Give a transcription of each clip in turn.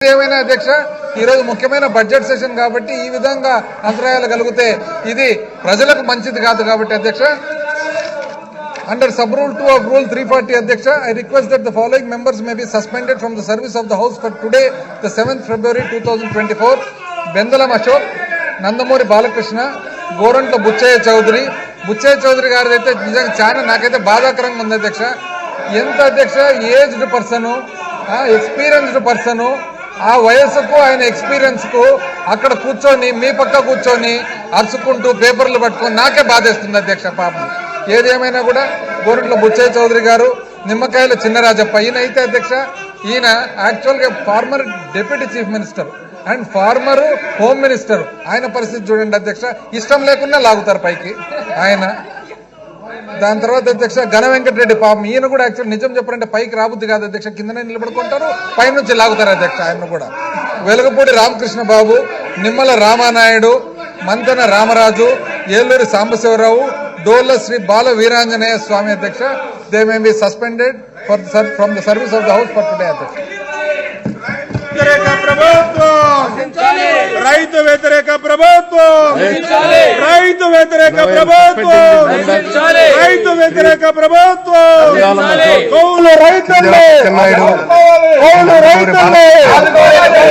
ఏమైనా అధ్యక్ష? ఈరోజు ముఖ్యమైన బడ్జెట్ సెషన్ కాబట్టి ఈ విధంగా అంతరాయాలు కలిగితే ఇది ప్రజలకు మంచిది కాదు కాబట్టి అధ్యక్ష. Under sub rule two of rule three forty అధ్యక్ష I request that the following members may be suspended from the service of the house for today the seventh February two thousand twenty four Bendalam Ashok Nandamuri Balakrishna Gorantla Butchaiah Chowdary Butchaiah Chowdary గారిదైతే అయితే నిజంగా చాలా నాకైతే బాధాకరంగా ఉంది అధ్యక్ష. ఎంత అధ్యక్ష? Aged person experienced person ఆ వయస్సుకు ఆయన ఎక్స్పీరియన్స్కు అక్కడ కూర్చొని మీ పక్క కూర్చొని అరుచుకుంటూ పేపర్లు పట్టుకొని నాకే బాధేస్తుంది అధ్యక్ష పాపం. ఏదేమైనా కూడా గోరంట్ల బుచ్చయ్య చౌదరి గారు నిమ్మకాయల చిన్నరాజప్ప ఈయన అయితే అధ్యక్ష ఈయన యాక్చువల్గా former deputy chief minister and former home minister. ఆయన పరిస్థితి చూడండి అధ్యక్ష ఇష్టం లేకుండా లాగుతారు పైకి. ఆయన దాని తర్వాత అధ్యక్ష ఘన వెంకటరెడ్డి పాపం ఈయన కూడా యాక్చువల్ నిజం చెప్పారంటే పైకి రాబుద్ది కాదు అధ్యక్ష కిందనే నిలబడుకుంటారు పైనుంచి లాగుతారు అధ్యక్ష ఆయన కూడా. వెలగపూడి రామకృష్ణ బాబు నిమ్మల రామానాయుడు మంతెన రామరాజు ఏలూరి సాంబశివరావు డోల్ల శ్రీ బాల వీరాంజనేయ స్వామి అధ్యక్ష. They may be suspended for from the service of the house for today అధ్యక్ష. రైతు వ్యతిరేక ప్రభుత్వం! వ్యతిరేక ప్రభుత్వం రైతు వ్యతిరేక ప్రభుత్వం కౌలు రైతుల్ని కౌలు రైతుల్ని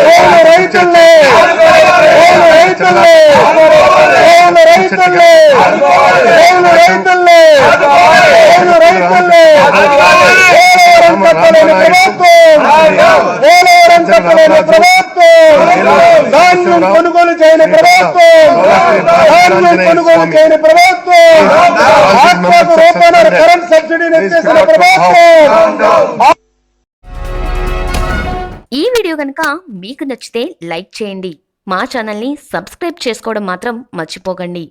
కౌలు రైతుల్ని కౌలు రైతుల్ని కౌలు రైతుల్ని కౌలు రైతుల్ని కౌలు కట్టలేని ప్రభుత్వం ప్రభుత్వం. ధాన్యం కొనుగోలు చేయని ప్రభుత్వం. ధాన్యం కొనుగోలు చేయని ప్రభుత్వం. ఆత్మకు రూపాయల కరెంట్ సబ్సిడీని ప్రభుత్వం. ఈ వీడియో కనుక మీకు నచ్చితే లైక్ చేయండి. మా ఛానల్ని సబ్స్క్రైబ్ చేసుకోవడం మాత్రం మర్చిపోకండి.